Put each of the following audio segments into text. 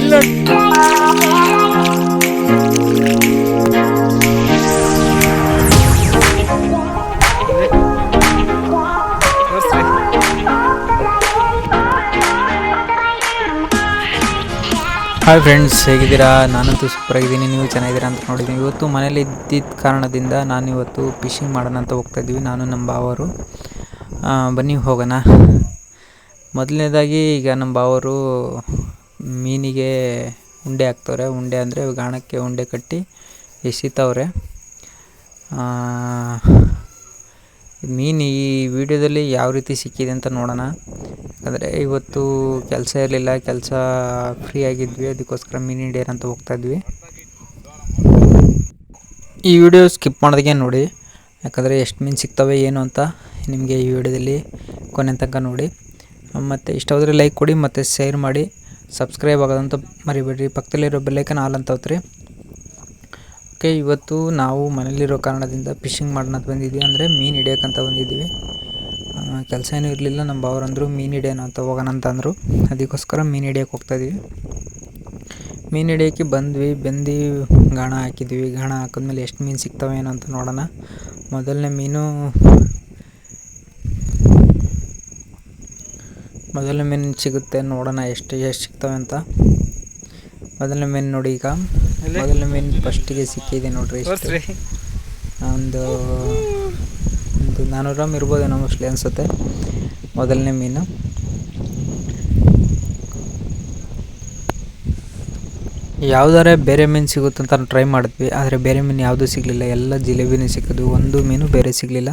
ಇಲ್ಲ. Hi friends ಹೇಗಿದ್ದೀರಾ? ನಾನಂತೂ ಸೂಪರ್ ಆಗಿದ್ದೀನಿ. ನೀವು ಚೆನ್ನಾಗಿದ್ದೀರಾ ಅಂತ ನೋಡಿದ್ದೀನಿ. ಇವತ್ತು ಮನೇಲಿ ಇದ್ದಿದ್ದ ಕಾರಣದಿಂದ ನಾನು ಇವತ್ತು ಫಿಶಿಂಗ್ ಮಾಡೋಣ ಅಂತ ಹೋಗ್ತಾ ಇದ್ದೀವಿ. ನಾನು, ನಮ್ಮ ಬಾವರು ಬನ್ನಿ ಹೋಗೋಣ. ಮೊದಲನೇದಾಗಿ ಈಗ ನಮ್ಮ ಬಾವರು ಮೀನಿಗೆ ಉಂಡೆ ಹಾಕ್ತವ್ರೆ. ಉಂಡೆ ಅಂದರೆ ಗಾಣಕ್ಕೆ ಉಂಡೆ ಕಟ್ಟಿ ಎಸಿತವ್ರೆ. ಮೀನು ಈ ವಿಡಿಯೋದಲ್ಲಿ ಯಾವ ರೀತಿ ಸಿಕ್ಕಿದೆ ಅಂತ ನೋಡೋಣ. ಯಾಕಂದರೆ ಇವತ್ತು ಕೆಲಸ ಇರಲಿಲ್ಲ, ಕೆಲಸ ಫ್ರೀ ಆಗಿದ್ವಿ. ಅದಕ್ಕೋಸ್ಕರ ಮೀನು ಹಿಡಿಯೋಣ ಅಂತ ಹೋಗ್ತಾ ಈ ವಿಡಿಯೋ ಸ್ಕಿಪ್ ಮಾಡೋದಕ್ಕೆ ನೋಡಿ. ಯಾಕಂದರೆ ಎಷ್ಟು ಮೀನು ಸಿಗ್ತವೆ, ಏನು ಅಂತ ನಿಮಗೆ ಈ ವಿಡಿಯೋದಲ್ಲಿ ಕೊನೆ ತನಕ ನೋಡಿ. ಮತ್ತು ಇಷ್ಟವಾದರೆ ಲೈಕ್ ಕೊಡಿ, ಮತ್ತು ಶೇರ್ ಮಾಡಿ. ಸಬ್ಸ್ಕ್ರೈಬ್ ಆಗೋದಂತ ಮರಿಬೇಡ್ರಿ. ಪಕ್ಕದಲ್ಲಿರೋ ಬೆಲ್ಲೈಕನ್ ಆಲ್ ಅಂತ ಒತ್ತಿರಿ. ಓಕೆ ಇವತ್ತು ನಾವು ಮನೇಲಿರೋ ಕಾರಣದಿಂದ ಫಿಶಿಂಗ್ ಮಾಡೋಣ ಬಂದಿದ್ದೀವಿ ಅಂದರೆ ಮೀನು ಹಿಡಿಯೋಕ್ಕಂತ ಬಂದಿದ್ದೀವಿ ಕೆಲಸ ಏನೂ ಇರಲಿಲ್ಲ. ನಮ್ಮ ಬಾವರಂದರು ಮೀನು ಹಿಡಿಯೋಣ ಅಂತ ಹೋಗೋಣ ಅಂತ ಅಂದರು. ಅದಕ್ಕೋಸ್ಕರ ಮೀನು ಹಿಡಿಯೋಕೆ ಹೋಗ್ತಾಯಿದ್ವಿ ಮೀನು ಹಿಡಿಯೋಕ್ಕೆ ಬಂದ್ವಿ. ಬೆಂದು ಗಾಣ ಹಾಕಿದ್ವಿ. ಗಾಣ ಹಾಕಿದ್ಮೇಲೆ ಎಷ್ಟು ಮೀನು ಸಿಗ್ತವೆ ಏನೋ ಅಂತ ನೋಡೋಣ. ಮೊದಲನೇ ಮೀನು ಮೊದಲನೇ ಮೀನು ಸಿಗುತ್ತೆ ನೋಡೋಣ ಎಷ್ಟು ಎಷ್ಟು ಸಿಗ್ತವೆ ಅಂತ. ಮೊದಲನೇ ಮೀನು ನೋಡಿ ಈಗ. ಮೊದಲನೇ ಮೀನು ಫಸ್ಟಿಗೆ ಸಿಕ್ಕಿದೆ ನೋಡ್ರಿ ಒಂದು ಒಂದು ನಾನ್ನೂರು ಗ್ರಾಮ್ ಇರ್ಬೋದೇನೋ ಮೋಸ್ಟ್ಲಿ ಅನಿಸುತ್ತೆ. ಮೊದಲನೇ ಮೀನು. ಯಾವ್ದಾರೆ ಬೇರೆ ಮೀನು ಸಿಗುತ್ತೆ ಅಂತ ಟ್ರೈ ಮಾಡಿದ್ವಿ ಆದರೆ ಬೇರೆ ಮೀನು ಯಾವುದೂ ಸಿಗಲಿಲ್ಲ. ಎಲ್ಲ ಜಿಲೇಬಿನೇ ಸಿಕ್ಕಿದ್ವು. ಒಂದು ಮೀನು ಬೇರೆ ಸಿಗಲಿಲ್ಲ.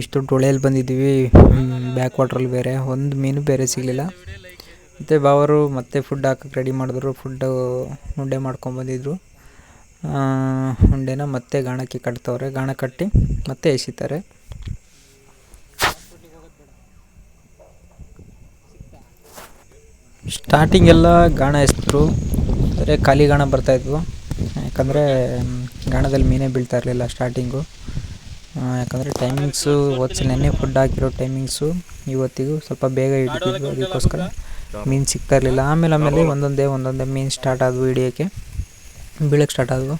ಇಷ್ಟು ಟೊಳೆಯಲ್ಲಿ ಬಂದಿದ್ದೀವಿ. ಬ್ಯಾಕ್ ವಾಟ್ರಲ್ಲಿ ಬೇರೆ. ಒಂದು ಮೀನು ಬೇರೆ ಸಿಗಲಿಲ್ಲ. ಮತ್ತು ಬಾವರು ಮತ್ತೆ ಫುಡ್ ಹಾಕಕ್ಕೆ ರೆಡಿ ಮಾಡಿದ್ರು. ಫುಡ್ಡು ಉಂಡೆ ಮಾಡ್ಕೊಂಬಂದಿದ್ರು ಉಂಡೆನ ಮತ್ತೆ ಗಾಣಕ್ಕೆ ಕಟ್ತವ್ರೆ. ಗಾಣ ಕಟ್ಟಿ ಮತ್ತೆ ಎಸಿತಾರೆ. ಸ್ಟಾರ್ಟಿಂಗ್ ಎಲ್ಲ ಗಾಣ ಎಸಿದ್ರು. ಅಂದರೆ ಖಾಲಿ ಗಾಣ ಬರ್ತಾಯಿದ್ವು ಯಾಕಂದರೆ ಗಾಣದಲ್ಲಿ ಮೀನೇ ಬೀಳ್ತಾ ಇರಲಿಲ್ಲ ಸ್ಟಾರ್ಟಿಂಗು ಯಾಕಂದರೆ ಟೈಮಿಂಗ್ಸು ಇವತ್ತು ನೆನ್ನೆ ಫುಡ್ ಹಾಕಿರೋ ಟೈಮಿಂಗ್ಸು ಇವತ್ತಿಗೂ ಸ್ವಲ್ಪ ಬೇಗ ಹಿಡಿತಿದ್ವು ಅದಕ್ಕೋಸ್ಕರ ಮೀನು ಸಿಗ್ತಾ ಇರಲಿಲ್ಲ ಆಮೇಲೆ ಆಮೇಲೆ ಒಂದೊಂದೇ ಒಂದೊಂದೇ ಮೀನು ಸ್ಟಾರ್ಟ್ ಆದವು ಹಿಡಿಯೋಕ್ಕೆ. ಬೀಳಕ್ಕೆ ಸ್ಟಾರ್ಟ್ ಆದವು.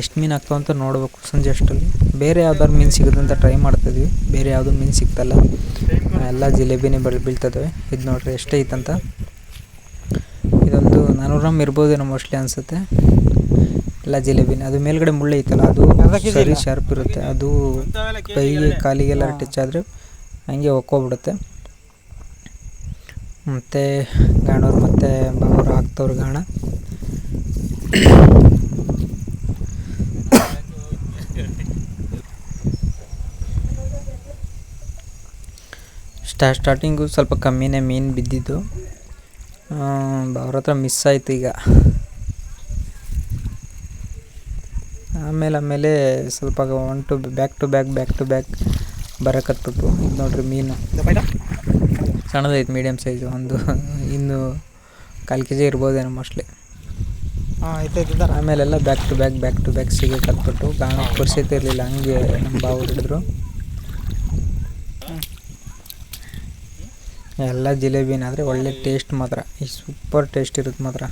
ಎಷ್ಟು ಮೀನು ಆಗ್ತಾವ ಅಂತ ನೋಡಬೇಕು ಸಂಜೆ ಅಷ್ಟರಲ್ಲಿ ಬೇರೆ ಯಾವ್ದಾದ್ರು ಮೀನು ಸಿಗುತ್ತೆ ಅಂತ ಟ್ರೈ ಮಾಡ್ತಿದ್ವಿ. ಬೇರೆ ಯಾವುದೂ ಮೀನು ಸಿಗ್ತಲ್ಲ ಎಲ್ಲ ಜಿಲೇಬಿನೇ ಬಳಿ ಬೀಳ್ತದವೆ ಇದು ನೋಡ್ರಿ ಎಷ್ಟೇ ಐತಂತ ಇದೊಂದು ನಾನ್ನೂರು ಗ್ರಾಮ್ ಇರ್ಬೋದೇನೋ ಮೋಸ್ಟ್ಲಿ ಅನಿಸುತ್ತೆ. ಎಲ್ಲ ಜಿಲೇಬಿನ ಅದು ಮೇಲ್ಗಡೆ ಮುಳ್ಳು ಐತಲ್ಲ ಅದು ಸರಿ ಶಾರ್ಪ್ ಇರುತ್ತೆ. ಅದು ಕೈಗೆ ಕಾಲಿಗೆಲ್ಲ ಟಚ್ ಆದರೆ ಹಂಗೆ ಒಕ್ಕೋಗ್ಬಿಡುತ್ತೆ ಮತ್ತು ಗಾಣವ್ರು ಮತ್ತು ಬಾವರು ಹಾಕ್ತವ್ರು ಗಾಣ. ಸ್ಟಾ ಸ್ಟಾರ್ಟಿಂಗು ಸ್ವಲ್ಪ ಕಮ್ಮಿನೇ ಮೀನು ಬಿದ್ದಿದ್ದು. ಅವ್ರ ಹತ್ರ ಮಿಸ್ ಆಯಿತು ಈಗ. ಆಮೇಲೆ ಆಮೇಲೆ ಸ್ವಲ್ಪ one two back to back back to back ಬರಕತ್ಬಿಟ್ಟು ಇದು ನೋಡ್ರಿ ಮೀನು. ಸಣ್ಣದೈತೆ ಮೀಡಿಯಮ್ ಸೈಜು ಒಂದು. ಇನ್ನು ಕಾಲು ಕೆ ಜಿ ಇರ್ಬೋದೇನೋ mostly ಆಮೇಲೆಲ್ಲ back to back back to back ಸಿಗಕತ್ಬಿಟ್ಟು ಗಾಣ ಪರಿಸ್ಥಿತಿ ಇರಲಿಲ್ಲ ಹಂಗೆ ನಮ್ಮ ಬಾವು ಹಿಡಿದ್ರು. ಎಲ್ಲ ಜಿಲೇಬಿನಾದರೆ ಒಳ್ಳೆ ಟೇಸ್ಟ್ ಮಾತ್ರ. ಈ ಸೂಪರ್ ಟೇಸ್ಟ್ ಇರುತ್ತೆ ಮಾತ್ರ.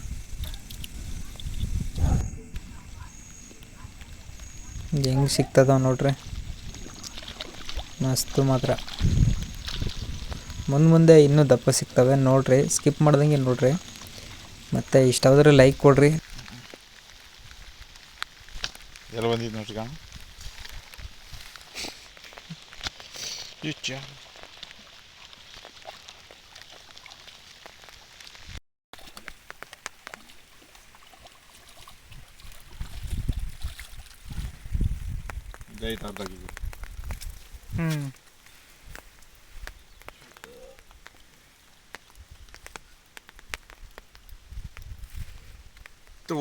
ಹೆಂಗೆ ಸಿಗ್ತದ ನೋಡ್ರಿ. ಮಸ್ತು ಮಾತ್ರ. ಮುಂದೆ ಮುಂದೆ ಇನ್ನೂ ದಪ್ಪ ಸಿಗ್ತವೆ ನೋಡ್ರಿ. ಸ್ಕಿಪ್ ಮಾಡ್ದಂಗೆ ನೋಡ್ರಿ. ಮತ್ತು ಇಷ್ಟಾದ್ರೆ ಲೈಕ್ ಕೊಡ್ರಿ. ಎಲ್ಲ ಬಂದಿದ್ದು ನೋಡ್ರಿ ಲೈಟ್ ಅರ್ಧ ಕೆ ಜಿ ಹ್ಞೂ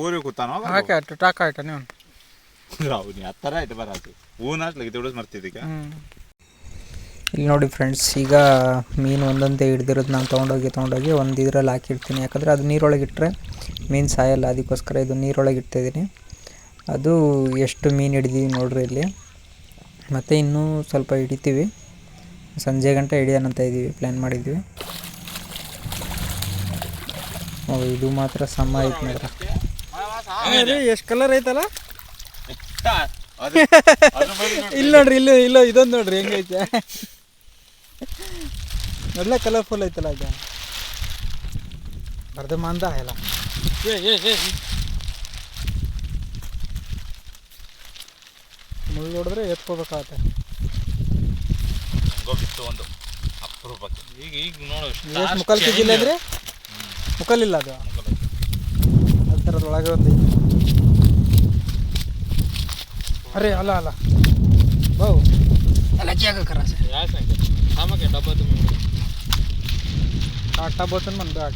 ಊರಿಗೆ ಕೂತಾನೋ ಹಾಕಿ ಆಯ್ತು ಟಾಕ ಆಯ್ತಾ ನೀವು ಅವನು ಆ ಥರ ಆಯ್ತು ಬರಾತು ಹೂನ ಹಾಕ್ಲಿಕ್ಕೆ ಇಲ್ಲಿ ನೋಡಿ ಫ್ರೆಂಡ್ಸ್ ಈಗ ಮೀನು ಒಂದೊಂದೇ ಹಿಡ್ದಿರೋದು ನಾನು ತೊಗೊಂಡೋಗಿ ತೊಗೊಂಡೋಗಿ ಒಂದು ಹಾಕಿ ಹಾಕಿರ್ತೀನಿ. ಯಾಕಂದರೆ ಅದು ನೀರೊಳಗೆ ಇಟ್ಟರೆ ಮೀನು ಸಾಯಲ್ಲ ಅದಕ್ಕೋಸ್ಕರ ಇದು ನೀರೊಳಗೆ ಇಟ್ಟಿದ್ದೀನಿ ಅದು ಎಷ್ಟು ಮೀನು ಹಿಡಿದೀವಿ ನೋಡ್ರಿ ಇಲ್ಲಿ. ಮತ್ತು ಇನ್ನೂ ಸ್ವಲ್ಪ ಹಿಡಿತೀವಿ. ಸಂಜೆ ಗಂಟೆ ಹಿಡಿಯೋಣ ಅಂತ ಇದ್ದೀವಿ ಪ್ಲ್ಯಾನ್ ಮಾಡಿದ್ವಿ. ಓ ಇದು ಮಾತ್ರ ಸಮ ಐತೆ ಮಾತ್ರ ಎಷ್ಟು ಕಲರ್ ಐತಲ್ಲ. ಇಲ್ಲಿ ನೋಡ್ರಿ ಇಲ್ಲಿ ಇಲ್ಲ ಇದೊಂದು ನೋಡ್ರಿ ಹೆಂಗೈತೆ ಎಲ್ಲ ಕಲರ್ಫುಲ್ ಐತಲ್ಲ ಅದ ಬರ್ದ ಮಂದ ಎಲ್ಲ. ಮುಳ್ಳು ಹೊಡೆದ್ರೆ ಎತ್ಕೋಬೇಕಾಗತ್ತೆ. ಹೆಂಗೋ ಬಿತ್ತು ಒಂದು ಅಪರೂಪಕ್ಕೆ. ಈಗ ಈಗ ನೋಡು ಎಷ್ಟು ಮುಕ್ಕಲ್ ಕೆ ಜಿಲ್ಲ ಅಂದ್ರೆ? ಮುಕ್ಕಲಿಲ್ಲ ಅದು. ಆ ಥರದ ಒಳಗೆ ಒಂದು. ಅರೆ ಅಲ್ಲ ಅಲ್ಲ. ಬಾವು ಎಲ್ಲ ಕೇಳಕರ ಯಾಕೆ ಡಬ್ಬ ತುಂಬ ಆಟ ಬೋತನ್ ಮಂದು ಆಟ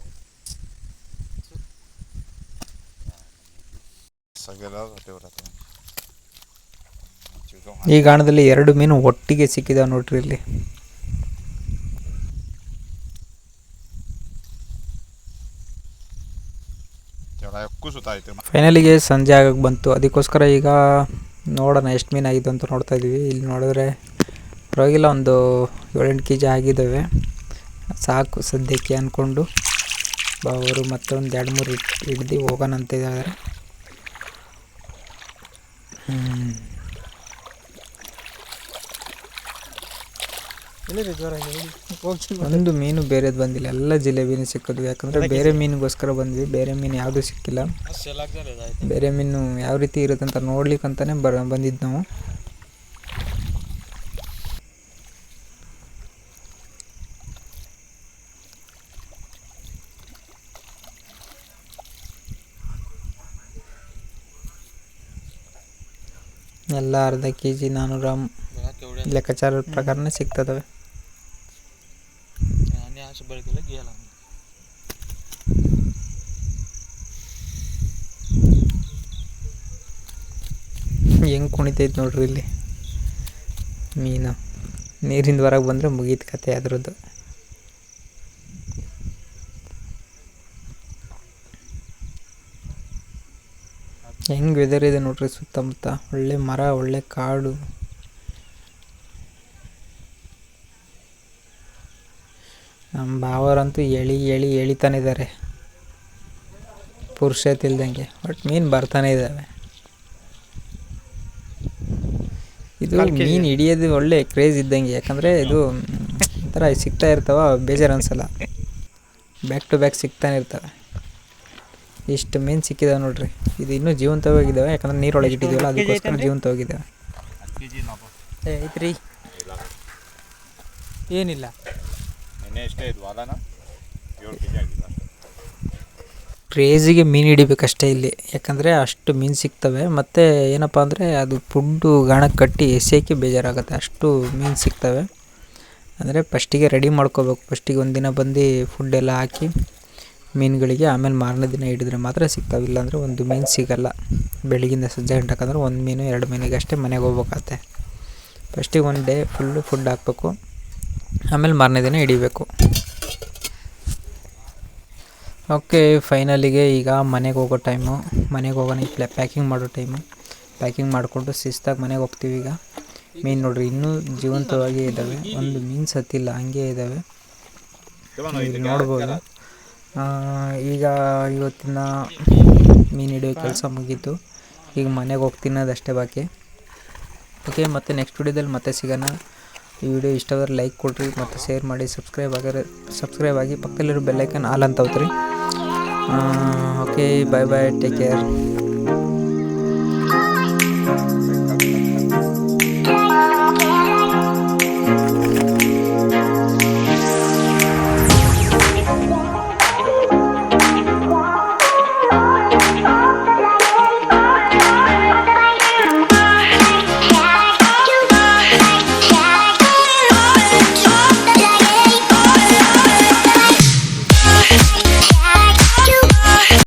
ಈ ಗಾಣದಲ್ಲಿ ಎರಡು ಮೀನು ಒಟ್ಟಿಗೆ ಸಿಕ್ಕಿದಾವೆ ನೋಡ್ರಿ ಇಲ್ಲಿ. ಫೈನಲಿಗೆ ಸಂಜೆ ಆಗಕ್ಕೆ ಬಂತು. ಅದಕ್ಕೋಸ್ಕರ ಈಗ ನೋಡೋಣ ಎಷ್ಟು ಮೀನು ಆಗಿದೆ ಅಂತ ನೋಡ್ತಾ ಇದ್ದೀವಿ ಇಲ್ಲಿ ನೋಡಿದ್ರೆ ಪರವಾಗಿಲ್ಲ ಒಂದು ಏಳೆಂಟು ಕೆ ಜಿ ಆಗಿದ್ದಾವೆ. ಸಾಕು ಸದ್ಯಕ್ಕೆ ಅಂದ್ಕೊಂಡು ಅವರು ಮತ್ತೊಂದು ಎರಡು ಮೂರು ಹಿಡ್ದು ಹೋಗೋಣ ಅಂತ ಇದ್ದಾರೆ. ಒಂದು ಮೀನು ಬೇರೆದು ಬಂದಿಲ್ಲ. ಎಲ್ಲ ಜಿಲೇಬಿನೂ ಸಿಕ್ಕಿದ್ವು ಯಾಕಂದರೆ ಬೇರೆ ಮೀನಿಗೋಸ್ಕರ ಬಂದ್ವಿ. ಬೇರೆ ಮೀನು ಯಾವುದೂ ಸಿಕ್ಕಿಲ್ಲ. ಬೇರೆ ಮೀನು ಯಾವ ರೀತಿ ಇರುತ್ತೆ ಅಂತ ನೋಡ್ಲಿಕ್ಕಂತಾನೆ ಬರ ಬಂದಿದ್ದು ನಾವು. ಎಲ್ಲ ಅರ್ಧ ಕೆ ಜಿ ನಾನ್ನೂರು ಲೆಕ್ಕಾಚಾರದ ಪ್ರಕಾರನೇ ಸಿಗ್ತದವೆ. ಹೆಂಗೆ ಕುಣಿತೈತೆ ನೋಡ್ರಿ ಇಲ್ಲಿ. ಮೀನು. ನೀರಿಂದ ಹೊರಗೆ ಬಂದರೆ ಮುಗೀತು ಕತೆ ಅದ್ರದ್ದು. ಹೆಂಗೆ ವೆದರ್ ಇದೆ ನೋಡ್ರಿ ಸುತ್ತಮುತ್ತ? ಒಳ್ಳೆ ಮರ ಒಳ್ಳೆ ಕಾಡು. ನಮ್ಮ ಭಾವರಂತೂ ಎಳಿ ಎಳಿ ಎಳಿತಾನೆ ಇದ್ದಾರೆ ಪುರುಷ ಇಲ್ದಂಗೆ ಬಟ್ ಮೀನು ಬರ್ತಾನೆ ಇದ್ದಾವೆ ಇದು ಮೀನು ಹಿಡಿಯೋದು ಒಳ್ಳೆ ಕ್ರೇಜ್ ಇದ್ದಂಗೆ ಯಾಕಂದರೆ ಇದು ಒಂಥರ ಸಿಗ್ತಾ ಇರ್ತಾವ ಬೇಜಾರು ಅನ್ಸಲ್ಲ. ಬ್ಯಾಕ್ ಟು ಬ್ಯಾಕ್ ಸಿಗ್ತಾನೆ ಇರ್ತವೆ. ಇಷ್ಟು ಮೀನು ಸಿಕ್ಕಿದಾವೆ ನೋಡ್ರಿ. ಇದು ಇನ್ನೂ ಜೀವಂತವಾಗಿದ್ದಾವೆ ಯಾಕಂದ್ರೆ ನೀರೊಳಗೆ ಇಟ್ಟಿದ್ದೀವಲ್ಲ ಅದಕ್ಕೋಸ್ಕರ ಜೀವಂತವಾಗಿದ್ದಾವೆ ಏ ಐತ್ರಿ. ಏನಿಲ್ಲ. ಕ್ರೇಜಿಗೆ ಮೀನು ಹಿಡಿಬೇಕಷ್ಟೇ ಇಲ್ಲಿ. ಯಾಕಂದರೆ ಅಷ್ಟು ಮೀನು ಸಿಗ್ತವೆ ಮತ್ತು ಏನಪ್ಪ ಅಂದರೆ ಅದು ಫುಡ್ಡು ಗಾಣಕ್ಕೆ ಕಟ್ಟಿ ಎಸೆಯೋಕ್ಕೆ ಬೇಜಾರಾಗುತ್ತೆ. ಅಷ್ಟು ಮೀನು ಸಿಗ್ತವೆ. ಅಂದರೆ ಫಸ್ಟಿಗೆ ರೆಡಿ ಮಾಡ್ಕೋಬೇಕು. ಫಸ್ಟಿಗೆ ಒಂದಿನ ಬಂದು ಫುಡ್ಡೆಲ್ಲ ಎಲ್ಲ ಹಾಕಿ ಮೀನುಗಳಿಗೆ ಆಮೇಲೆ ಮಾರನೇ ದಿನ ಹಿಡಿದ್ರೆ ಮಾತ್ರ ಸಿಗ್ತಾವೆ. ಇಲ್ಲಾಂದರೆ ಒಂದು ಮೀನು ಸಿಗಲ್ಲ. ಬೆಳಗಿಂದ ಸಂಜೆ ಹಂಟಕ್ಕಂದ್ರೆ ಒಂದು ಮೀನು ಎರಡು ಮೀನಿಗೆ ಅಷ್ಟೇ ಮನೆಗೆ ಹೋಗ್ಬೇಕಾಗತ್ತೆ. ಫಸ್ಟಿಗೆ ಒಂದು ಡೇ ಫುಲ್ಲು ಫುಡ್ ಹಾಕಬೇಕು. ಆಮೇಲೆ ಮಾರನೇ ದಿನ ಹಿಡಿಬೇಕು. ಓಕೆ ಫೈನಲಿಗೆ ಈಗ ಮನೆಗೆ ಹೋಗೋ ಟೈಮು ಮನೆಗೆ ಹೋಗೋಣ ಪ್ಲೇ ಪ್ಯಾಕಿಂಗ್ ಮಾಡೋ ಟೈಮು ಪ್ಯಾಕಿಂಗ್ ಮಾಡಿಕೊಂಡು ಶಿಸ್ತಾಗಿ ಮನೆಗೆ ಹೋಗ್ತೀವಿ ಈಗ. ಮೀನು ನೋಡ್ರಿ ಇನ್ನೂ ಜೀವಂತವಾಗಿ ಇದ್ದಾವೆ ಒಂದು ಮೀನು ಸತ್ತಿಲ್ಲ ಹಂಗೆ ಇದ್ದಾವೆ ಇಲ್ಲಿ ನೋಡ್ಬೋದು. ಈಗ ಇವತ್ತಿನ ಮೀನು ಹಿಡಿಯೋ ಕೆಲಸ ಮುಗೀತು. ಈಗ ಮನೆಗೆ ಹೋಗಿ ತಿನ್ನೋದಷ್ಟೇ ಬಾಕಿ. ಓಕೆ ಮತ್ತು ನೆಕ್ಸ್ಟ್ ವಿಡಿಯೋದಲ್ಲಿ ಮತ್ತೆ ಸಿಗೋಣ. ಈ ವಿಡಿಯೋ ಇಷ್ಟವಾದ್ರೆ ಲೈಕ್ ಕೊಡ್ರಿ, ಮತ್ತು ಶೇರ್ ಮಾಡಿ ಸಬ್ಸ್ಕ್ರೈಬ್ ಆಗಿರೋ ಸಬ್ಸ್ಕ್ರೈಬ್ ಆಗಿ ಪಕ್ಕದಲ್ಲಿರೋ ಬೆಲ್ಲೈಕನ್ ಆಲ್ ಅಂತ ಹೋಗ್ರಿ okay bye bye take care